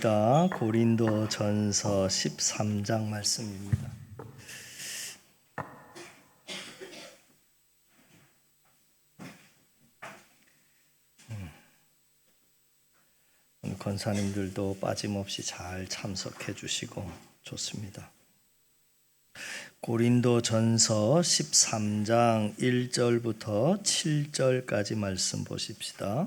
말씀입니다. 고린도 전서 13장 말씀입니다. 음. 권사님들도 빠짐없이 잘 참석해 주시고 좋습니다. 고린도 전서 13장 1절부터 7절까지 말씀 보십시다.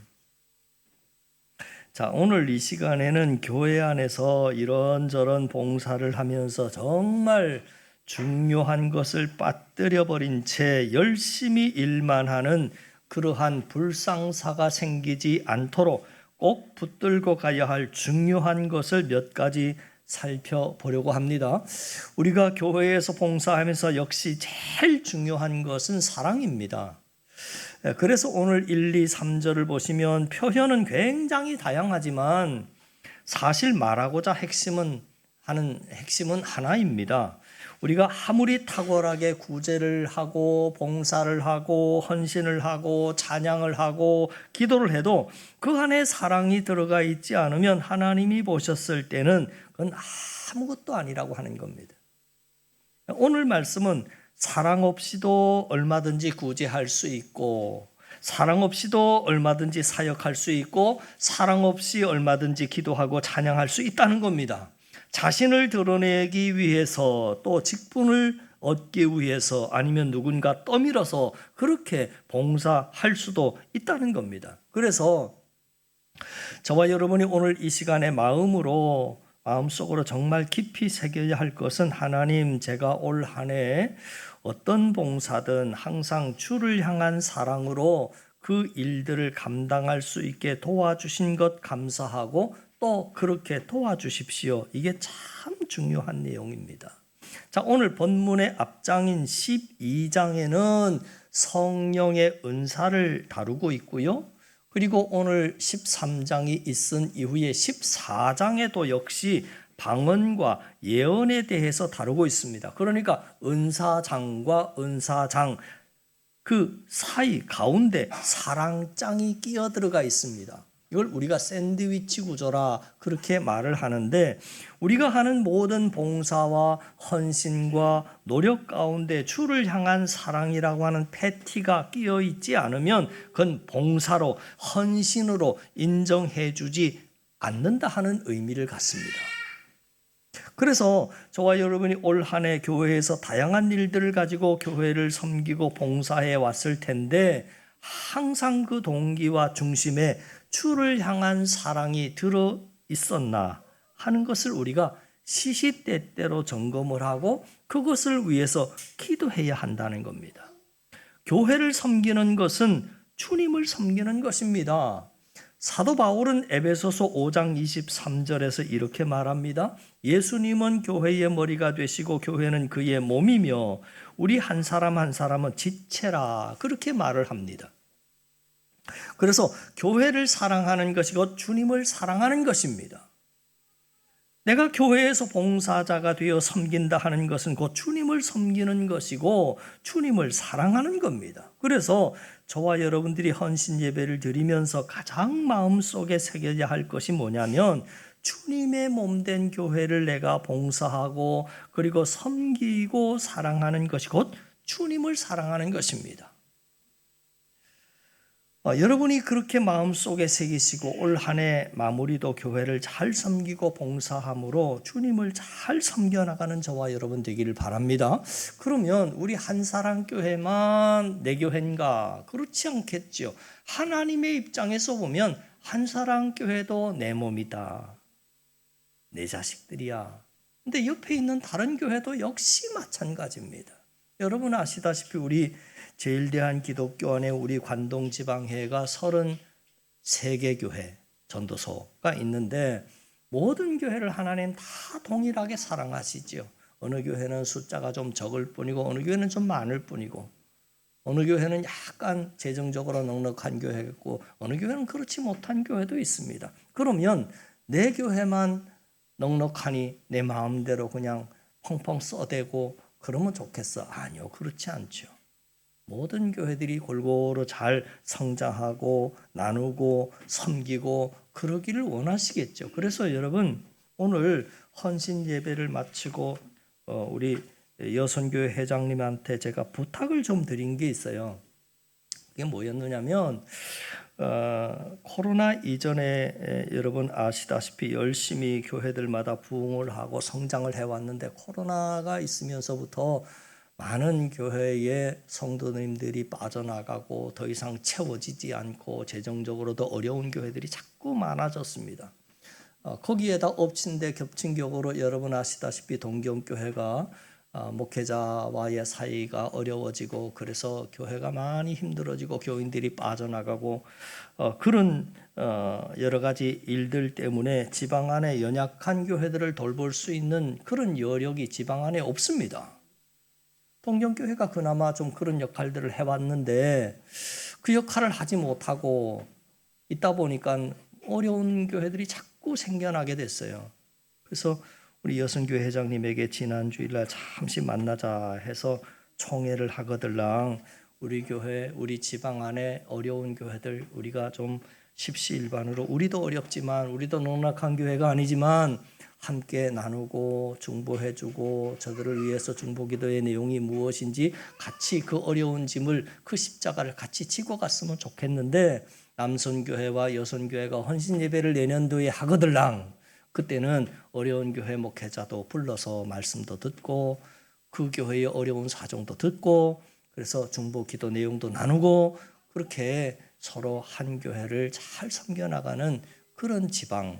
자, 오늘 이 시간에는 교회 안에서 이런저런 봉사를 하면서 정말 중요한 것을 빠뜨려 버린 채 열심히 일만 하는 그러한 불상사가 생기지 않도록 꼭 붙들고 가야 할 중요한 것을 몇 가지 살펴보려고 합니다. 우리가 교회에서 봉사하면서 역시 제일 중요한 것은 사랑입니다. 예, 그래서 오늘 1, 2, 3절을 보시면 표현은 굉장히 다양하지만 사실 말하고자 핵심은 하는 핵심은 하나입니다. 우리가 아무리 탁월하게 구제를 하고 봉사를 하고 헌신을 하고 찬양을 하고 기도를 해도 그 안에 사랑이 들어가 있지 않으면 하나님이 보셨을 때는 그건 아무것도 아니라고 하는 겁니다. 오늘 말씀은 사랑 없이도 얼마든지 구제할 수 있고 사랑 없이도 얼마든지 사역할 수 있고 사랑 없이 얼마든지 기도하고 찬양할 수 있다는 겁니다. 자신을 드러내기 위해서 또 직분을 얻기 위해서 아니면 누군가 떠밀어서 그렇게 봉사할 수도 있다는 겁니다. 그래서 저와 여러분이 오늘 이 시간에 마음으로 마음속으로 정말 깊이 새겨야 할 것은 하나님 제가 올 한 해 어떤 봉사든 항상 주를 향한 사랑으로 그 일들을 감당할 수 있게 도와주신 것 감사하고 또 그렇게 도와주십시오. 이게 참 중요한 내용입니다. 자, 오늘 본문의 앞장인 12장에는 성령의 은사를 다루고 있고요. 그리고 오늘 13장이 있은 이후에 14장에도 역시 방언과 예언에 대해서 다루고 있습니다. 그러니까 은사장과 은사장 그 사이 가운데 사랑장이 끼어 들어가 있습니다. 이걸 우리가 샌드위치 구조라 그렇게 말을 하는데 우리가 하는 모든 봉사와 헌신과 노력 가운데 주를 향한 사랑이라고 하는 패티가 끼어 있지 않으면 그건 봉사로 헌신으로 인정해 주지 않는다 하는 의미를 갖습니다. 그래서 저와 여러분이 올 한 해 교회에서 다양한 일들을 가지고 교회를 섬기고 봉사해 왔을 텐데 항상 그 동기와 중심에 주를 향한 사랑이 들어 있었나 하는 것을 우리가 시시때때로 점검을 하고 그것을 위해서 기도해야 한다는 겁니다. 교회를 섬기는 것은 주님을 섬기는 것입니다. 사도 바울은 에베소서 5장 23절에서 이렇게 말합니다. 예수님은 교회의 머리가 되시고 교회는 그의 몸이며 우리 한 사람 한 사람은 지체라 그렇게 말을 합니다. 그래서 교회를 사랑하는 것이 곧 주님을 사랑하는 것입니다. 내가 교회에서 봉사자가 되어 섬긴다 하는 것은 곧 주님을 섬기는 것이고 주님을 사랑하는 겁니다. 그래서 저와 여러분들이 헌신 예배를 드리면서 가장 마음속에 새겨야 할 것이 뭐냐면 주님의 몸 된 교회를 내가 봉사하고 그리고 섬기고 사랑하는 것이 곧 주님을 사랑하는 것입니다. 어, 여러분이 그렇게 마음속에 새기시고 올 한 해 마무리도 교회를 잘 섬기고 봉사함으로 주님을 잘 섬겨 나가는 저와 여러분 되기를 바랍니다. 그러면 우리 한사랑 교회만 내 교회인가? 그렇지 않겠죠. 하나님의 입장에서 보면 한사랑 교회도 내 몸이다. 내 자식들이야. 근데 옆에 있는 다른 교회도 역시 마찬가지입니다. 여러분 아시다시피 우리 제일대한 기독교원의 우리 관동 지방회가 33개 교회 전도소가 있는데 모든 교회를 하나님 다 동일하게 사랑하시지요. 어느 교회는 숫자가 좀 적을 뿐이고 어느 교회는 좀 많을 뿐이고 어느 교회는 약간 재정적으로 넉넉한 교회고 어느 교회는 그렇지 못한 교회도 있습니다. 그러면 내 교회만 넉넉하니 내 마음대로 그냥 펑펑 써대고 그러면 좋겠어? 아니요, 그렇지 않죠. 모든 교회들이 골고루 잘 성장하고 나누고 섬기고 그러기를 원하시겠죠. 그래서 여러분 오늘 헌신 예배를 마치고 어, 우리 여선교회 회장님한테 제가 부탁을 좀 드린 게 있어요. 그게 뭐였느냐면 어, 코로나 이전에 에, 여러분 아시다시피 열심히 교회들마다 부흥을 하고 성장을 해왔는데 코로나가 있으면서부터 많은 교회의 성도님들이 빠져나가고 더 이상 채워지지 않고 재정적으로도 어려운 교회들이 자꾸 많아졌습니다. 어, 거기에다 엎친 데 겹친 격으로 여러분 아시다시피 동경교회가 어, 목회자와의 사이가 어려워지고 그래서 교회가 많이 힘들어지고 교인들이 빠져나가고 어, 그런 어, 여러 가지 일들 때문에 지방 안에 연약한 교회들을 돌볼 수 있는 그런 여력이 지방 안에 없습니다. 동경교회가 그나마 좀 그런 역할들을 해왔는데 그 역할을 하지 못하고 있다 보니까 어려운 교회들이 자꾸 생겨나게 됐어요. 그래서 우리 여성교회 회장님에게 지난 주일날 잠시 만나자 해서 총회를 하거들랑 우리 교회, 우리 지방 안에 어려운 교회들 우리가 좀 십시일반으로 우리도 어렵지만 우리도 농락한 교회가 아니지만 함께 나누고 중보해주고 저들을 위해서 중보기도의 내용이 무엇인지 같이 그 어려운 짐을 그 십자가를 같이 지고 갔으면 좋겠는데 남선교회와 여선교회가 헌신 예배를 내년도에 하거들랑 그때는 어려운 교회 목회자도 불러서 말씀도 듣고 그 교회의 어려운 사정도 듣고 그래서 중보 기도 내용도 나누고 그렇게 서로 한 교회를 잘 섬겨 나가는 그런 지방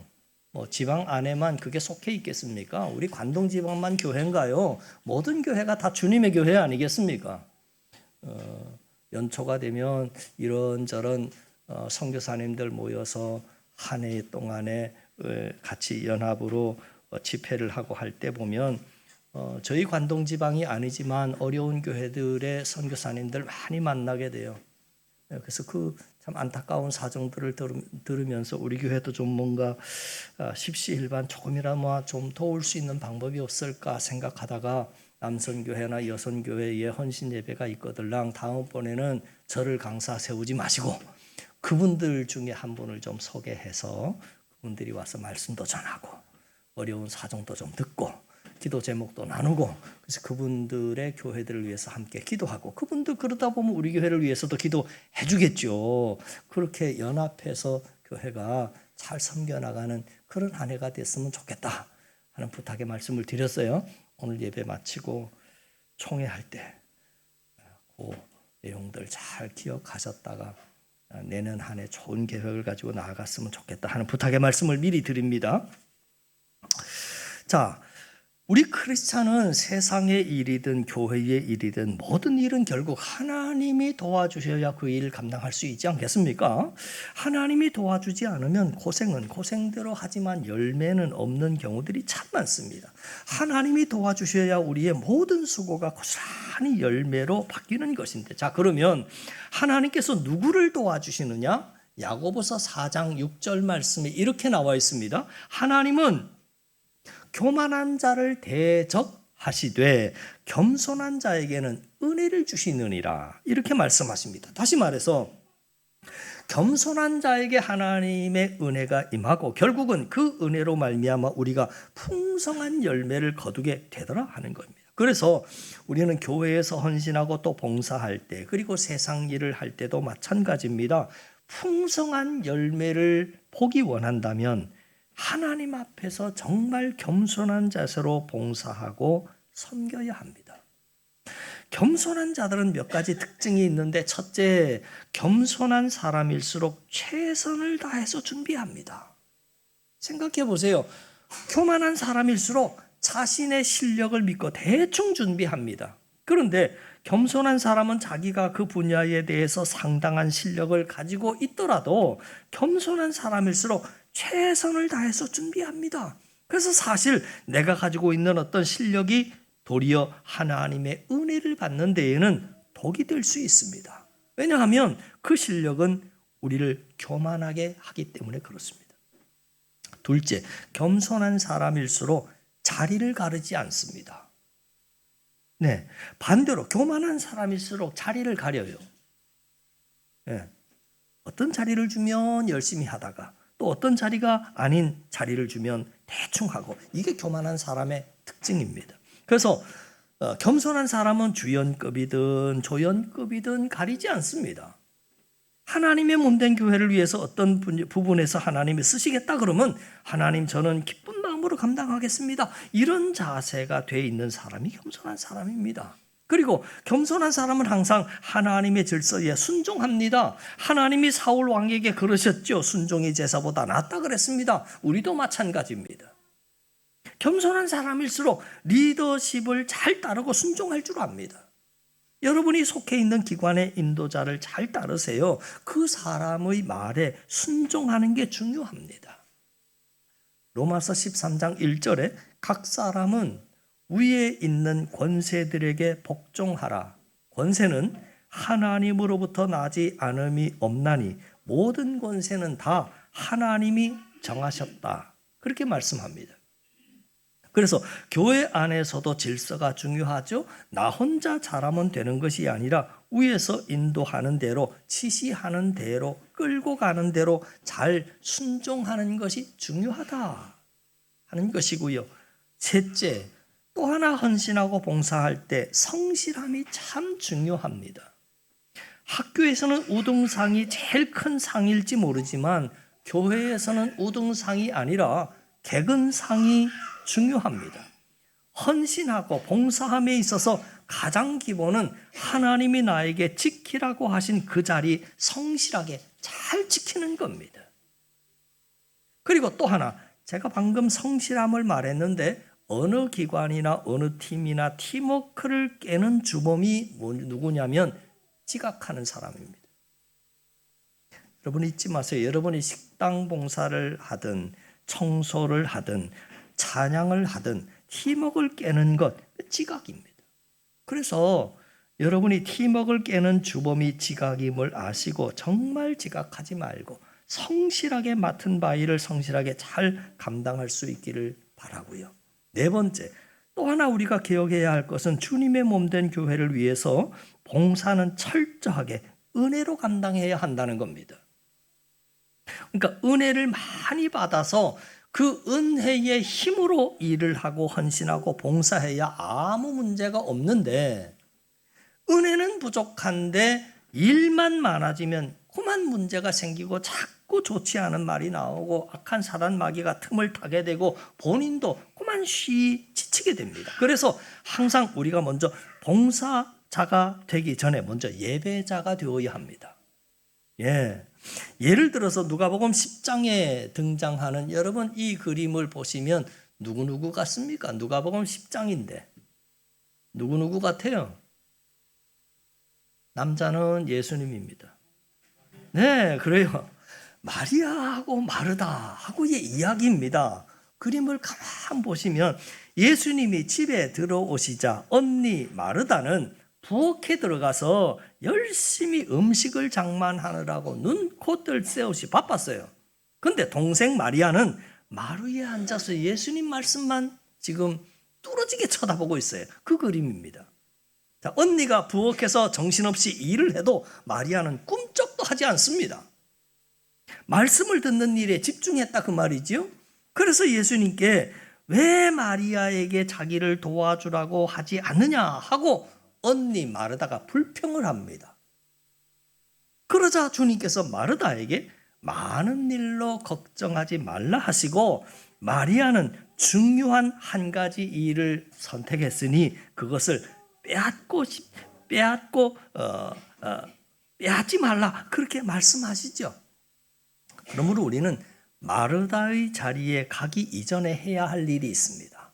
뭐 지방 안에만 그게 속해 있겠습니까? 우리 관동 지방만 교회인가요? 모든 교회가 다 주님의 교회 아니겠습니까? 어, 연초가 되면 이런저런 어, 선교사님들 모여서 한 해 동안에 어, 같이 연합으로 어, 집회를 하고 할 때 보면 어, 저희 관동 지방이 아니지만 어려운 교회들의 선교사님들 많이 만나게 돼요. 네, 그래서 그 참 안타까운 사정들을 들으면서 우리 교회도 좀 뭔가 아, 십시일반 조금이라도 좀 도울 수 있는 방법이 없을까 생각하다가 남선교회나 여선교회에 헌신 예배가 있거들랑 다음번에는 저를 강사 세우지 마시고 그분들 중에 한 분을 좀 소개해서 그분들이 와서 말씀도 전하고 어려운 사정도 좀 듣고 기도 제목도 나누고 그래서 그분들의 교회들을 위해서 함께 기도하고 그분들 그러다 보면 우리 교회를 위해서도 기도해 주겠죠. 그렇게 연합해서 교회가 잘 섬겨 나가는 그런 한 해가 됐으면 좋겠다 하는 부탁의 말씀을 드렸어요. 오늘 예배 마치고 총회할 때 그 내용들 잘 기억하셨다가 내년 한 해 좋은 계획을 가지고 나아갔으면 좋겠다 하는 부탁의 말씀을 미리 드립니다. 자, 우리 크리스찬은 세상의 일이든 교회의 일이든 모든 일은 결국 하나님이 도와주셔야 그 일을 감당할 수 있지 않겠습니까? 하나님이 도와주지 않으면 고생은 고생대로 하지만 열매는 없는 경우들이 참 많습니다. 하나님이 도와주셔야 우리의 모든 수고가 고스란히 열매로 바뀌는 것인데 자 그러면 하나님께서 누구를 도와주시느냐? 야고보서 4장 6절 말씀에 이렇게 나와 있습니다. 하나님은 교만한 자를 대적하시되 겸손한 자에게는 은혜를 주시느니라 이렇게 말씀하십니다. 다시 말해서 겸손한 자에게 하나님의 은혜가 임하고 결국은 그 은혜로 말미암아 우리가 풍성한 열매를 거두게 되더라 하는 겁니다. 그래서 우리는 교회에서 헌신하고 또 봉사할 때 그리고 세상 일을 할 때도 마찬가지입니다. 풍성한 열매를 보기 원한다면 하나님 앞에서 정말 겸손한 자세로 봉사하고 섬겨야 합니다. 겸손한 자들은 몇 가지 특징이 있는데 첫째, 겸손한 사람일수록 최선을 다해서 준비합니다. 생각해 보세요. 교만한 사람일수록 자신의 실력을 믿고 대충 준비합니다. 그런데 겸손한 사람은 자기가 그 분야에 대해서 상당한 실력을 가지고 있더라도 겸손한 사람일수록 최선을 다해서 준비합니다. 그래서 사실 내가 가지고 있는 어떤 실력이 도리어 하나님의 은혜를 받는 데에는 독이 될 수 있습니다. 왜냐하면 그 실력은 우리를 교만하게 하기 때문에 그렇습니다. 둘째, 겸손한 사람일수록 자리를 가르지 않습니다. 네. 반대로 교만한 사람일수록 자리를 가려요. 네. 어떤 자리를 주면 열심히 하다가 또 어떤 자리가 아닌 자리를 주면 대충 하고 이게 교만한 사람의 특징입니다. 그래서 어, 겸손한 사람은 주연급이든 조연급이든 가리지 않습니다. 하나님의 몸된 교회를 위해서 어떤 부분에서 하나님이 쓰시겠다 그러면 하나님 저는 기쁜 마음으로 감당하겠습니다. 이런 자세가 돼 있는 사람이 겸손한 사람입니다. 그리고 겸손한 사람은 항상 하나님의 질서에 순종합니다. 하나님이 사울 왕에게 그러셨죠. 순종이 제사보다 낫다 그랬습니다. 우리도 마찬가지입니다. 겸손한 사람일수록 리더십을 잘 따르고 순종할 줄 압니다. 여러분이 속해 있는 기관의 인도자를 잘 따르세요. 그 사람의 말에 순종하는 게 중요합니다. 로마서 13장 1절에 각 사람은 위에 있는 권세들에게 복종하라. 권세는 하나님으로부터 나지 않음이 없나니 모든 권세는 다 하나님이 정하셨다. 그렇게 말씀합니다. 그래서 교회 안에서도 질서가 중요하죠. 나 혼자 잘하면 되는 것이 아니라 위에서 인도하는 대로 지시하는 대로 끌고 가는 대로 잘 순종하는 것이 중요하다 하는 것이고요. 셋째, 또 하나 헌신하고 봉사할 때 성실함이 참 중요합니다. 학교에서는 우등상이 제일 큰 상일지 모르지만 교회에서는 우등상이 아니라 개근상이 중요합니다. 헌신하고 봉사함에 있어서 가장 기본은 하나님이 나에게 지키라고 하신 그 자리 성실하게 잘 지키는 겁니다. 그리고 또 하나, 제가 방금 성실함을 말했는데 어느 기관이나 어느 팀이나 팀워크를 깨는 주범이 뭐, 누구냐면 지각하는 사람입니다. 여러분 잊지 마세요. 여러분이 식당 봉사를 하든 청소를 하든 찬양을 하든 팀워크를 깨는 것 지각입니다. 그래서 여러분이 팀워크를 깨는 주범이 지각임을 아시고 정말 지각하지 말고 성실하게 맡은 바일을 성실하게 잘 감당할 수 있기를 바라고요. 네 번째, 또 하나 우리가 기억해야 할 것은 주님의 몸된 교회를 위해서 봉사는 철저하게 은혜로 감당해야 한다는 겁니다. 그러니까 은혜를 많이 받아서 그 은혜의 힘으로 일을 하고 헌신하고 봉사해야 아무 문제가 없는데 은혜는 부족한데 일만 많아지면 그만 문제가 생기고 자꾸 좋지 않은 말이 나오고 악한 사단 마귀가 틈을 타게 되고 본인도 그만 쉬 지치게 됩니다. 그래서 항상 우리가 먼저 봉사자가 되기 전에 먼저 예배자가 되어야 합니다. 예. 예를 들어서 누가복음 10장에 등장하는 여러분 이 그림을 보시면 누구누구 같습니까? 누가복음 10장인데 누구누구 같아요? 남자는 예수님입니다. 네, 그래요. 마리아하고 마르다 하고의 이야기입니다. 그림을 가만 보시면 예수님이 집에 들어오시자 언니 마르다는 부엌에 들어가서 열심히 음식을 장만하느라고 눈 코 뜰 새 없이 바빴어요. 근데 동생 마리아는 마루에 앉아서 예수님 말씀만 지금 뚫어지게 쳐다보고 있어요. 그 그림입니다. 자, 언니가 부엌에서 정신없이 일을 해도 마리아는 꿈쩍도 하지 않습니다. 말씀을 듣는 일에 집중했다 그 말이지요. 그래서 예수님께 왜 마리아에게 자기를 도와주라고 하지 않느냐 하고 언니 마르다가 불평을 합니다. 그러자 주님께서 마르다에게 많은 일로 걱정하지 말라 하시고 마리아는 중요한 한 가지 일을 선택했으니 그것을 빼앗고 싶- 빼앗고 어, 어, 빼앗지 말라 그렇게 말씀하시죠. 그러므로 우리는 마르다의 자리에 가기 이전에 해야 할 일이 있습니다.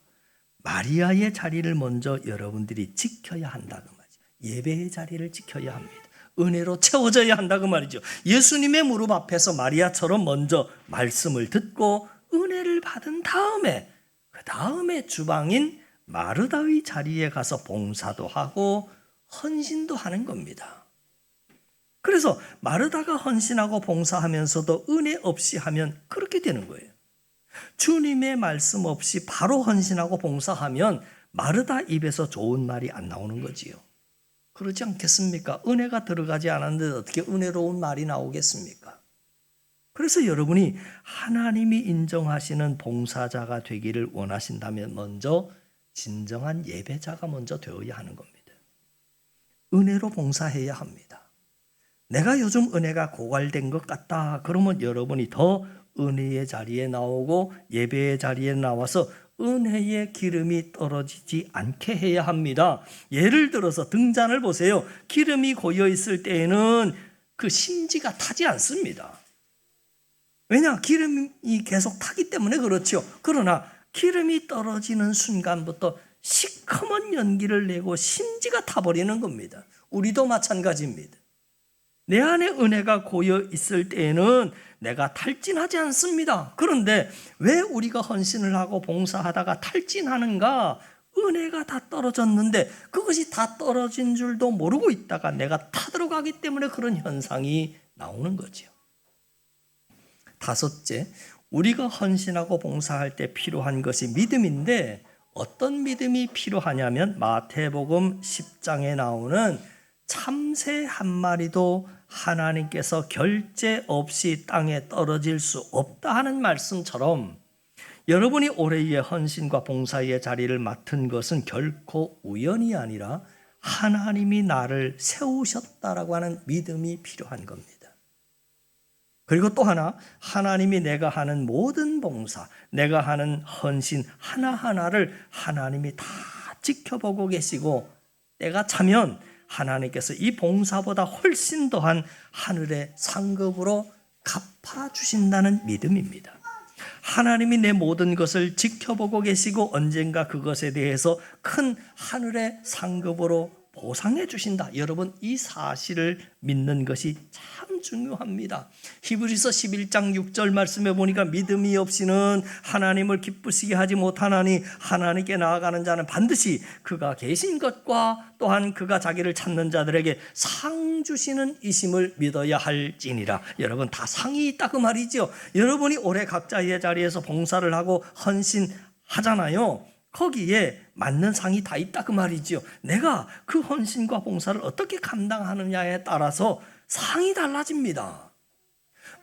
마리아의 자리를 먼저 여러분들이 지켜야 한다 그 말이죠. 예배의 자리를 지켜야 합니다. 은혜로 채워져야 한다 그 말이죠. 예수님의 무릎 앞에서 마리아처럼 먼저 말씀을 듣고 은혜를 받은 다음에 그 다음에 주방인 마르다의 자리에 가서 봉사도 하고 헌신도 하는 겁니다. 그래서 마르다가 헌신하고 봉사하면서도 은혜 없이 하면 그렇게 되는 거예요. 주님의 말씀 없이 바로 헌신하고 봉사하면 마르다 입에서 좋은 말이 안 나오는 거지요. 그러지 않겠습니까? 은혜가 들어가지 않았는데 어떻게 은혜로운 말이 나오겠습니까? 그래서 여러분이 하나님이 인정하시는 봉사자가 되기를 원하신다면 먼저 진정한 예배자가 먼저 되어야 하는 겁니다. 은혜로 봉사해야 합니다. 내가 요즘 은혜가 고갈된 것 같다. 그러면 여러분이 더 은혜의 자리에 나오고 예배의 자리에 나와서 은혜의 기름이 떨어지지 않게 해야 합니다. 예를 들어서 등잔을 보세요. 기름이 고여 있을 때에는 그 심지가 타지 않습니다. 왜냐? 기름이 계속 타기 때문에 그렇죠. 그러나 기름이 떨어지는 순간부터 시커먼 연기를 내고 심지가 타버리는 겁니다. 우리도 마찬가지입니다. 내 안에 은혜가 고여 있을 때에는 내가 탈진하지 않습니다. 그런데 왜 우리가 헌신을 하고 봉사하다가 탈진하는가? 은혜가 다 떨어졌는데 그것이 다 떨어진 줄도 모르고 있다가 내가 타들어가기 때문에 그런 현상이 나오는 거죠. 다섯째, 우리가 헌신하고 봉사할 때 필요한 것이 믿음인데 어떤 믿음이 필요하냐면 마태복음 10장에 나오는 참새 한 마리도 하나님께서 결제 없이 땅에 떨어질 수 없다 하는 말씀처럼 여러분이 올해의 헌신과 봉사의 자리를 맡은 것은 결코 우연이 아니라 하나님이 나를 세우셨다라고 하는 믿음이 필요한 겁니다. 그리고 또 하나 하나님이 내가 하는 모든 봉사, 내가 하는 헌신 하나하나를 하나님이 다 지켜보고 계시고 때가 차면 하나님께서 이 봉사보다 훨씬 더한 하늘의 상급으로 갚아 주신다는 믿음입니다. 하나님이 내 모든 것을 지켜보고 계시고 언젠가 그것에 대해서 큰 하늘의 상급으로 보상해 주신다. 여러분 이 사실을 믿는 것이 참 중요합니다. 히브리서 11장 6절 말씀에 보니까 믿음이 없이는 하나님을 기쁘시게 하지 못하나니 하나님께 나아가는 자는 반드시 그가 계신 것과 또한 그가 자기를 찾는 자들에게 상 주시는 이심을 믿어야 할지니라. 여러분 다 상이 있다 그 말이죠. 여러분이 올해 각자의 자리에서 봉사를 하고 헌신하잖아요. 거기에 맞는 상이 다 있다 그 말이지요. 내가 그 헌신과 봉사를 어떻게 감당하느냐에 따라서 상이 달라집니다.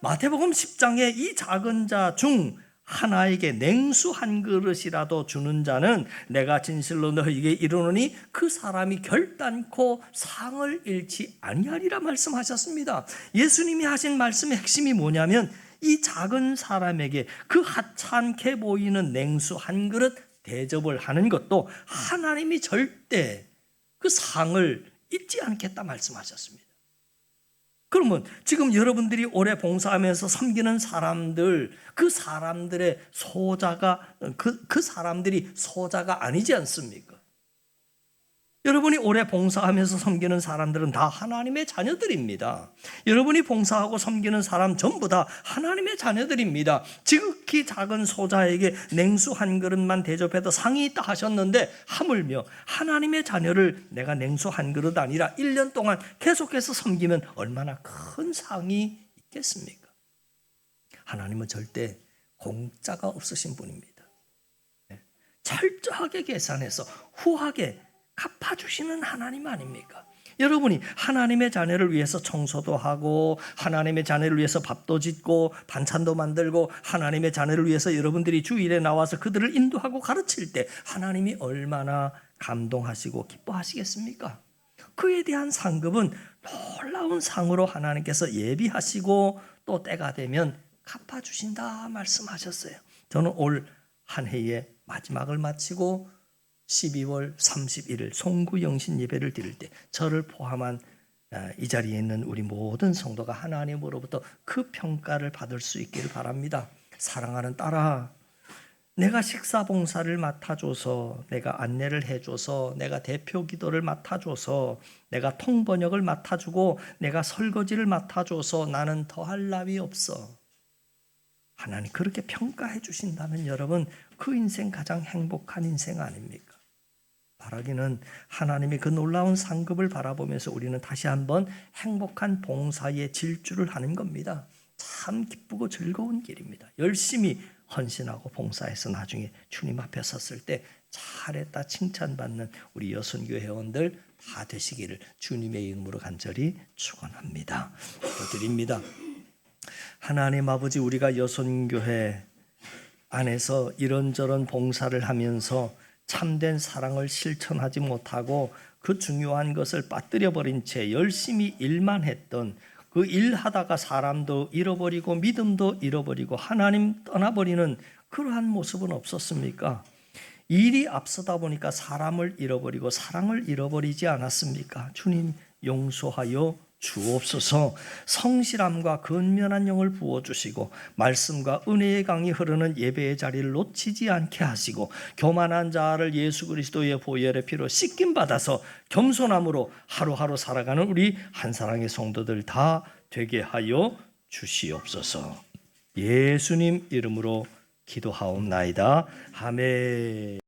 마태복음 10장에 이 작은 자 중 하나에게 냉수 한 그릇이라도 주는 자는 내가 진실로 너희에게 이르노니 그 사람이 결단코 상을 잃지 아니하리라 말씀하셨습니다. 예수님이 하신 말씀의 핵심이 뭐냐면 이 작은 사람에게 그 하찮게 보이는 냉수 한 그릇 대접을 하는 것도 하나님이 절대 그 상을 잊지 않겠다 말씀하셨습니다. 그러면 지금 여러분들이 올해 봉사하면서 섬기는 사람들, 그 사람들의 소자가, 그, 그 사람들이 소자가 아니지 않습니까? 여러분이 올해 봉사하면서 섬기는 사람들은 다 하나님의 자녀들입니다. 여러분이 봉사하고 섬기는 사람 전부 다 하나님의 자녀들입니다. 지극히 작은 소자에게 냉수 한 그릇만 대접해도 상이 있다 하셨는데 하물며 하나님의 자녀를 내가 냉수 한 그릇 아니라 1년 동안 계속해서 섬기면 얼마나 큰 상이 있겠습니까? 하나님은 절대 공짜가 없으신 분입니다. 네. 철저하게 계산해서 후하게 갚아주시는 하나님 아닙니까? 여러분이 하나님의 자녀를 위해서 청소도 하고 하나님의 자녀를 위해서 밥도 짓고 반찬도 만들고 하나님의 자녀를 위해서 여러분들이 주일에 나와서 그들을 인도하고 가르칠 때 하나님이 얼마나 감동하시고 기뻐하시겠습니까? 그에 대한 상급은 놀라운 상으로 하나님께서 예비하시고 또 때가 되면 갚아주신다 말씀하셨어요. 저는 올 한 해의 마지막을 마치고 12월 31일 송구 영신 예배를 드릴 때 저를 포함한 아, 이 자리에 있는 우리 모든 성도가 하나님으로부터 그 평가를 받을 수 있기를 바랍니다. 사랑하는 딸아, 내가 식사 봉사를 맡아줘서, 내가 안내를 해줘서, 내가 대표 기도를 맡아줘서, 내가 통번역을 맡아주고, 내가 설거지를 맡아줘서 나는 더할 나위 없어. 하나님 그렇게 평가해 주신다면 여러분 그 인생 가장 행복한 인생 아닙니까? 바라기는 하나님의 그 놀라운 상급을 바라보면서 우리는 다시 한번 행복한 봉사의 질주를 하는 겁니다. 참 기쁘고 즐거운 길입니다. 열심히 헌신하고 봉사해서 나중에 주님 앞에 섰을 때 잘했다 칭찬받는 우리 여순교 회원들 다 되시기를 주님의 이름으로 간절히 축원합니다. 기도드립니다. 하나님 아버지 우리가 여선교회 안에서 이런저런 봉사를 하면서 참된 사랑을 실천하지 못하고 그 중요한 것을 빠뜨려 버린 채 열심히 일만 했던 그 일하다가 사람도 잃어버리고 믿음도 잃어버리고 하나님 떠나버리는 그러한 모습은 없었습니까? 일이 앞서다 보니까 사람을 잃어버리고 사랑을 잃어버리지 않았습니까? 주님 용서하여 주옵소서. 성실함과 근면한 영을 부어주시고 말씀과 은혜의 강이 흐르는 예배의 자리를 놓치지 않게 하시고 교만한 자를 예수 그리스도의 보혈의 피로 씻김 받아서 겸손함으로 하루하루 살아가는 우리 한사랑의 성도들 다 되게 하여 주시옵소서. 예수님 이름으로 기도하옵나이다. 아멘